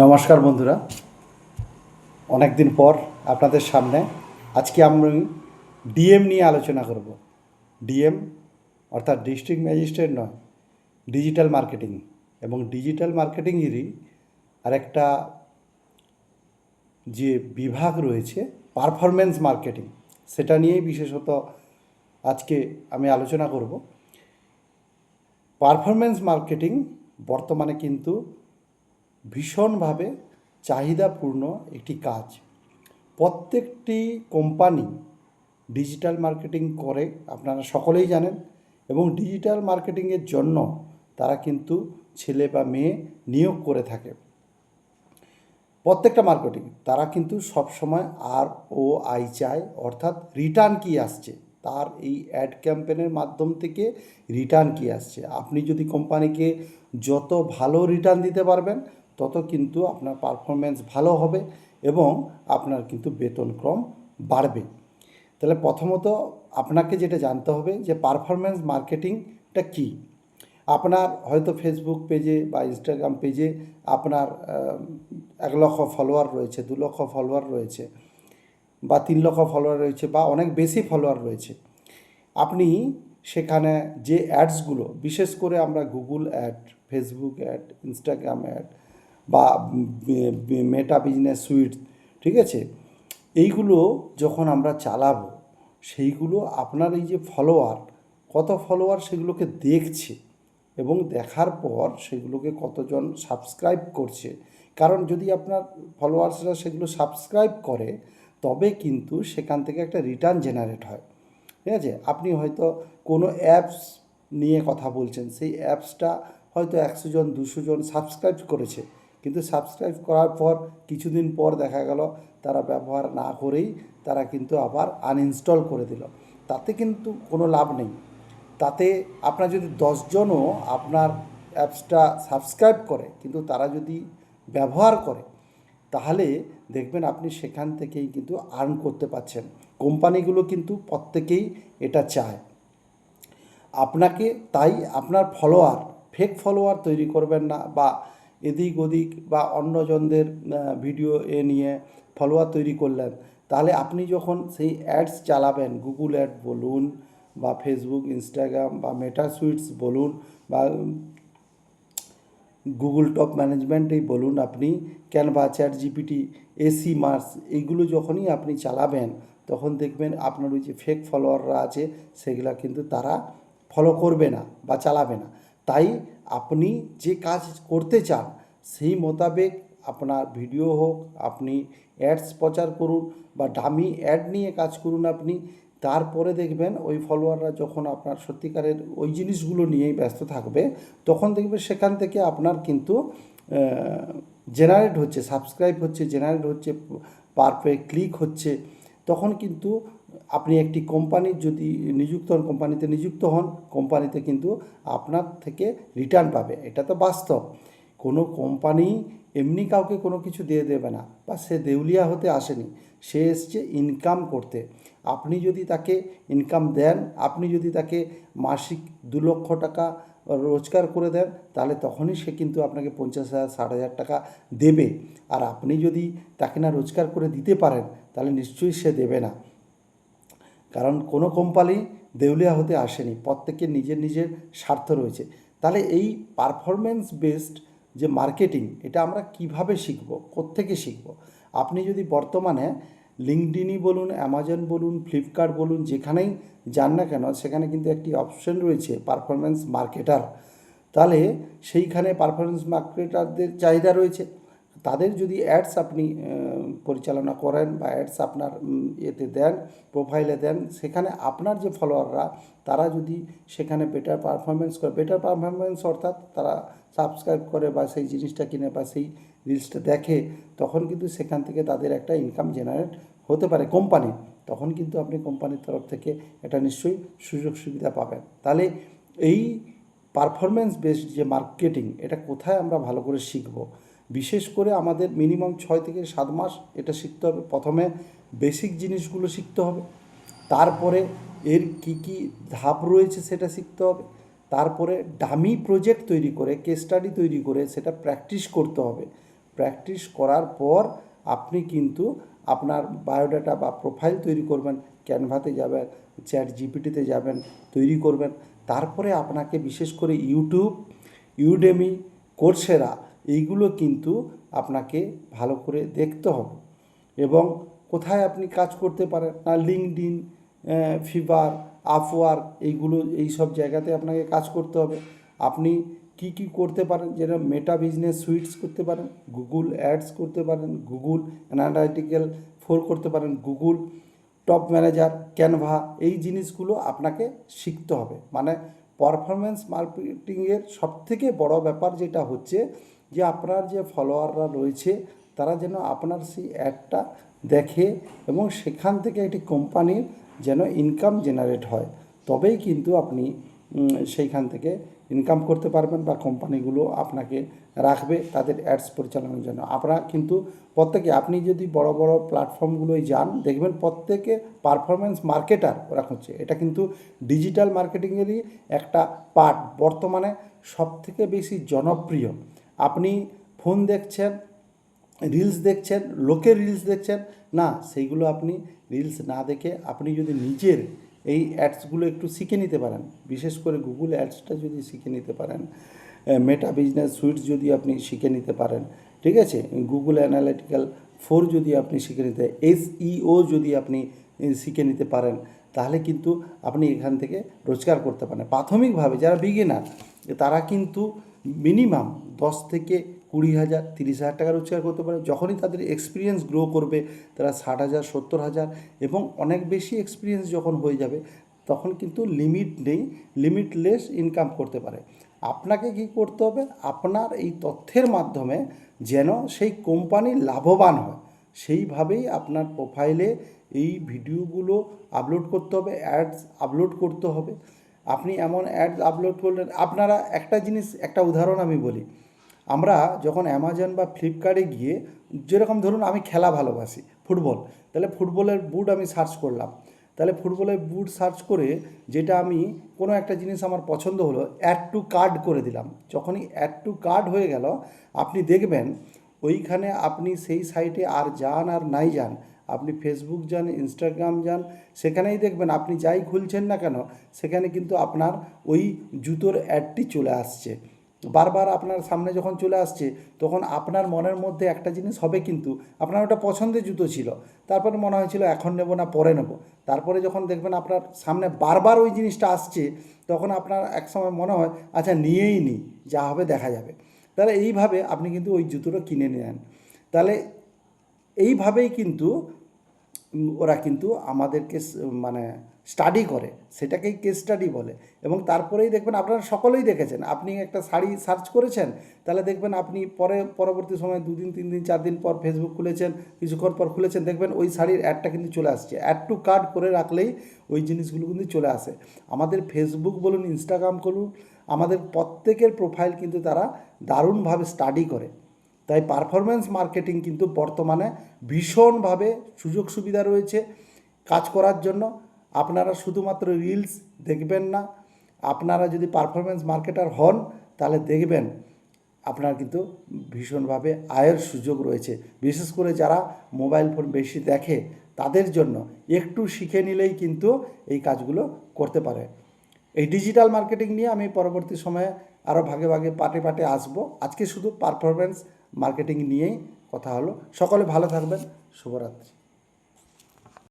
নমস্কার বন্ধুরা। অনেক দিন পর আপনাদের সামনে আজকে আমি ডিএম নিয়ে আলোচনা করব। ডিএম অর্থাৎ ডিস্ট্রিক্ট ম্যাজিস্ট্রেট নয়, ডিজিটাল মার্কেটিং এবং ডিজিটাল মার্কেটিংয়েরই আরেকটা যে বিভাগ রয়েছে পারফরমেন্স মার্কেটিং। সেটা নিয়েই বিশেষত আজকে আমি আলোচনা করব। পারফরমেন্স মার্কেটিং বর্তমানে কিন্তু ভীষণভাবে চাহিদাপূর্ণ একটি কাজ। প্রত্যেকটি কোম্পানি ডিজিটাল মার্কেটিং করে, আপনারা সকলেই জানেন, এবং ডিজিটাল মার্কেটিংয়ের জন্য তারা কিন্তু ছেলে বা মেয়ে নিয়োগ করে থাকে। প্রত্যেকটা মার্কেটিং, তারা কিন্তু সবসময় আর ও আই চায়, অর্থাৎ রিটার্ন কি আসছে, তার এই অ্যাড ক্যাম্পেনের মাধ্যম থেকে রিটার্ন কি আসছে। আপনি যদি কোম্পানিকে যত ভালো রিটার্ন দিতে পারবেন তত কিন্তু আপনার পারফরমেন্স ভালো হবে এবং আপনার কিন্তু বেতনক্রম বাড়বে। তাহলে প্রথমত আপনাকে যেটা জানতে হবে যে পারফরমেন্স মার্কেটিংটা কী? আপনার হয়তো ফেসবুক পেজে বা ইনস্টাগ্রাম পেজে আপনার এক লক্ষ ফলোয়ার রয়েছে, দু লক্ষ ফলোয়ার রয়েছে বা তিন লক্ষ ফলোয়ার রয়েছে বা অনেক বেশি ফলোয়ার রয়েছে। আপনি সেখানে যে অ্যাডসগুলো বিশেষ করে আমরা Google ad Facebook ad Instagram ad বা মেটা বিজনেস সুইট ঠিক আছে? এইগুলো যখন আমরা চালাবো, সেইগুলো আপনার এই যে ফলোয়ার কত ফলোয়ার সেগুলোকে দেখছে এবং দেখার পর সেগুলোকে কতজন সাবস্ক্রাইব করছে। কারণ যদি আপনার ফলোয়ার্সরা সেগুলো সাবস্ক্রাইব করে, তবে কিন্তু সেখান থেকে একটা রিটার্ন জেনারেট হয়। ঠিক আছে? আপনি হয়তো কোনো অ্যাপস নিয়ে কথা বলছেন, সেই অ্যাপসটা হয়তো একশো জন, দুশো জন সাবস্ক্রাইব করেছে। কিন্তু সাবস্ক্রাইব করার পর কিছুদিন পর দেখা গেল তারা ব্যবহার না করেই তারা কিন্তু আবার আনইনস্টল করে দিল। তাতে কিন্তু কোনো লাভ নেই। তাতে আপনার যদি দশজনও আপনার অ্যাপসটা সাবস্ক্রাইব করে কিন্তু তারা যদি ব্যবহার করে, তাহলে দেখবেন আপনি সেখান থেকেই কিন্তু আর্ন করতে পারছেন। কোম্পানিগুলো কিন্তু প্রত্যেকেই এটা চায়। আপনাকে তাই আপনার ফলোয়ার ফেক ফলোয়ার তৈরি করবেন না বা এদিক ওদিক বা অন্যজনদের ভিডিও এ নিয়ে ফলোয়ার তৈরি করলেন। তাহলে আপনি যখন সেই অ্যাডস চালাবেন গুগল অ্যাড বলুন বা ফেসবুক ইনস্টাগ্রাম বা মেটা সুইটস বলুন বা গুগল টপ ম্যানেজমেন্টেই বলুন আপনি ক্যানভা চ্যাট জিপিটি এসি মার্স এইগুলো যখনই আপনি চালাবেন, তখন দেখবেন আপনার ওই যে ফেক ফলোয়াররা আছে, সেগুলা কিন্তু তারা ফলো করবে না বা চালাবে না। তাই আপনি যে কাজ করতে চান, সেই মোতাবেক আপনার ভিডিও হোক, আপনি অ্যাডস প্রচার করুন বা ডামি অ্যাড নিয়ে কাজ করুন আপনি, তারপরে দেখবেন ওই ফলোয়াররা যখন আপনার সত্যিকারের ওই জিনিসগুলো নিয়েই ব্যস্ত থাকবে, তখন দেখবে সেখান থেকে আপনার কিন্তু জেনারেট হচ্ছে সাবস্ক্রাইব হচ্ছে জেনারেট হচ্ছে পারফেক্ট ক্লিক হচ্ছে, তখন কিন্তু আপনি একটি কোম্পানির যদি নিযুক্ত হন, কোম্পানিতে নিযুক্ত হন, কোম্পানিতে কিন্তু আপনার থেকে রিটার্ন পাবে। এটা তো বাস্তব। কোনো কোম্পানি এমনি কাউকে কোনো কিছু দিয়ে দেবে না বা সে দেউলিয়া হতে আসেনি, সে এসছে ইনকাম করতে। আপনি যদি তাকে ইনকাম দেন, আপনি যদি তাকে মাসিক দু লক্ষ টাকা রোজগার করে দেন, তাহলে তখনই সে কিন্তু আপনাকে পঞ্চাশ হাজার, ষাট হাজার টাকা দেবে। আর আপনি যদি তাকে না রোজগার করে দিতে পারেন, তাহলে নিশ্চয়ই সে দেবে না। কারণ কোনো কোম্পানি দেউলিয়া হতে আসেনি, প্রত্যেকের নিজের নিজের স্বার্থ রয়েছে। তাহলে এই পারফরমেন্স বেসড যে মার্কেটিং এটা আমরা কীভাবে শিখব? কোত্থেকে শিখব? আপনি যদি বর্তমানে লিঙ্কডিনই বলুন অ্যামাজন বলুন ফ্লিপকার্ট বলুন, যেখানেই যান না কেন, সেখানে কিন্তু একটি অপশন রয়েছে পারফরমেন্স মার্কেটার তাহলে সেইখানে পারফরমেন্স মার্কেটারদের চাহিদা রয়েছে। তাদের যদি অ্যাডস আপনি পরিচালনা করেন বা অ্যাডস আপনার এতে দেন প্রোফাইলে দেন, সেখানে আপনার যে ফলোয়াররা তারা যদি সেখানে বেটার পারফরমেন্স করে বেটার পারফরমেন্স অর্থাৎ তারা সাবস্ক্রাইব করে বা সেই জিনিসটা কিনে বা সেই রিলসটা দেখে, তখন কিন্তু সেখান থেকে তাদের একটা ইনকাম জেনারেট হতে পারে কোম্পানি তখন কিন্তু আপনি কোম্পানির তরফ থেকে এটা নিশ্চয়ই সুযোগ সুবিধা পাবেন। তাহলে এই পারফরমেন্স বেসড যে মার্কেটিং এটা কোথায় আমরা ভালো করে শিখব? বিশেষ করে আমাদের মিনিমাম ছয় থেকে সাত মাস এটা শিখতে হবে। প্রথমে বেসিক জিনিসগুলো শিখতে হবে। তারপরে এর কি কি ধাপ রয়েছে সেটা শিখতে হবে। তারপরে ডামি প্রজেক্ট তৈরি করে কেস স্টাডি তৈরি করে সেটা প্র্যাকটিস করতে হবে। প্র্যাকটিস করার পর আপনি কিন্তু আপনার বায়োডাটা বা প্রোফাইল তৈরি করবেন ক্যানভাতে যাবেন চ্যাট জিপিটিতে যাবেন, তৈরি করবেন। তারপরে আপনাকে বিশেষ করে ইউটিউব ইউডেমি কোর্সেরা এইগুলো কিন্তু আপনাকে ভালো করে দেখতে হবে। এবং কোথায় আপনি কাজ করতে পারেন না লিঙ্কডিন ফিভার আপওয়ার্ক এইগুলো এই সব জায়গাতে আপনাকে কাজ করতে হবে। আপনি কি কি করতে পারেন, যেটা মেটা বিজনেস সুইটস করতে পারেন গুগল অ্যাডস করতে পারেন গুগল অ্যানালাইটিক্যাল ফোর করতে পারেন গুগল টপ ম্যানেজার ক্যানভা এই জিনিসগুলো আপনাকে শিখতে হবে। মানে পারফরমেন্স মার্কেটিংয়ের সবথেকে বড় ব্যাপার যেটা হচ্ছে যে আপনার যে ফলোয়াররা রয়েছে, তারা যেন আপনার সেই অ্যাডটা দেখে এবং সেখান থেকে একটি কোম্পানির যেন ইনকাম জেনারেট হয়। তবেই কিন্তু আপনি সেইখান থেকে ইনকাম করতে পারবেন বা কোম্পানিগুলো আপনাকে রাখবে তাদের অ্যাডস পরিচালনার জন্য। আপনারা কিন্তু প্রত্যেকে, আপনি যদি বড় বড় প্ল্যাটফর্মগুলোয় যান, দেখবেন প্রত্যেকে পারফরমেন্স মার্কেটার ওরা হচ্ছে এটা কিন্তু ডিজিটাল মার্কেটিংয়েরই একটা পার্ট বর্তমানে সবথেকে বেশি জনপ্রিয়। আপনি ফোন দেখছেন রিলস দেখছেন, লোকের রিলস দেখছেন, না, সেইগুলো আপনি রিলস না দেখে আপনি যদি নিজের এই অ্যাডসগুলো একটু শিখে নিতে পারেন। বিশেষ করে গুগল অ্যাডসটা যদি শিখে নিতে পারেন মেটা বিজনেস সুইটস যদি আপনি শিখে নিতে পারেন, ঠিক আছে? গুগল অ্যানালিটিক্যাল ফোর যদি আপনি শিখে নিতে, এসইও যদি আপনি শিখে নিতে পারেন, তাহলে কিন্তু আপনি এখান থেকে রোজগার করতে পারেন। প্রাথমিকভাবে যারা বিগিনার তারা কিন্তু মিনিমাম দশ থেকে কুড়ি হাজার, তিরিশ হাজার টাকা রোজগার করতে পারে। যখনই তাদের এক্সপিরিয়েন্স গ্রো করবে, তারা ষাট হাজার, সত্তর হাজার এবং অনেক বেশি এক্সপিরিয়েন্স যখন হয়ে যাবে, তখন কিন্তু লিমিট নেই লিমিটলেস ইনকাম করতে পারে। আপনাকে কি করতে হবে? আপনার এই তথ্যের মাধ্যমে যেন সেই কোম্পানি লাভবান হয়। সেইভাবেই আপনার প্রোফাইলে এই ভিডিওগুলো আপলোড করতে হবে অ্যাডস আপলোড করতে হবে। আপনি এমন অ্যাডস আপলোড করলেন, আপনারা একটা জিনিস, একটা উদাহরণ আমি বলি। আমরা যখন অ্যামাজন বা ফ্লিপকার্টে গিয়ে যেরকম ধরুন আমি খেলা ভালোবাসি, ফুটবল, তাহলে ফুটবলের বুট আমি সার্চ করলাম। তাহলে ফুটবলের বুট সার্চ করে যেটা আমি কোনো একটা জিনিস আমার পছন্দ হলো অ্যাড টু কার্ড করে দিলাম। যখনই অ্যাড টু কার্ড হয়ে গেল, আপনি দেখবেন ওইখানে আপনি সেই সাইটে আর যান আর নাই যান, আপনি ফেসবুক যান ইনস্টাগ্রাম যান, সেখানেই দেখবেন আপনি যাই খুলছেন না কেন, সেখানে কিন্তু আপনার ওই জুতোর অ্যাডটি চলে আসছে। বারবার আপনার সামনে যখন চলে আসছে, তখন আপনার মনের মধ্যে একটা জিনিস হবে কিন্তু, আপনার ওটা পছন্দের জুতো ছিল। তারপরে মনে হয়েছিল, এখন নেব না, পরে নেব। তারপরে যখন দেখবেন আপনার সামনে বারবার ওই জিনিসটা আসছে, তখন আপনার এক সময় মনে হয় আচ্ছা নিয়েই নিই যা হবে দেখা যাবে। তাহলে এইভাবে আপনি কিন্তু ওই জুতোটা কিনে নেন তাহলে এইভাবেই কিন্তু ওরা কিন্তু আমাদেরকে মানে স্টাডি করে, সেটাকেই কেস স্টাডি বলে। এবং তারপরেই দেখবেন আপনারা সকলেই দেখেছেন, আপনি একটা শাড়ি সার্চ করেছেন, তাহলে দেখবেন আপনি পরে, পরবর্তী সময় দুদিন তিন দিন চার দিন পর ফেসবুক খুলেছেন, কিছুক্ষণ পর খুলেছেন, দেখবেন ওই শাড়ির অ্যাডটা কিন্তু চলে আসছে। অ্যাড টু কার্ড করে রাখলেই ওই জিনিসগুলো কিন্তু চলে আসে। আমাদের ফেসবুক বলুন ইনস্টাগ্রাম বলুন আমাদের প্রত্যেকের প্রোফাইল কিন্তু তারা দারুণভাবে স্টাডি করে। তাই পারফরমেন্স মার্কেটিং কিন্তু বর্তমানে ভীষণভাবে সুযোগ সুবিধা রয়েছে কাজ করার জন্য। আপনারা শুধুমাত্র রিলস দেখবেন না, আপনারা যদি পারফরমেন্স মার্কেটার হন, তাহলে দেখবেন আপনার কিন্তু ভীষণভাবে আয়ের সুযোগ রয়েছে। বিশেষ করে যারা মোবাইল ফোন বেশি দেখে, তাদের জন্য একটু শিখে নিলেই কিন্তু এই কাজগুলো করতে পারে। এই ডিজিটাল মার্কেটিং নিয়ে আমি পরবর্তী সময়ে আরও ভাগে ভাগে পাটে পাটে আসব। আজকে শুধু পারফরমেন্স মার্কেটিং নিয়েই কথা হলো। সকলে ভালো থাকবেন। শুভরাত্রি।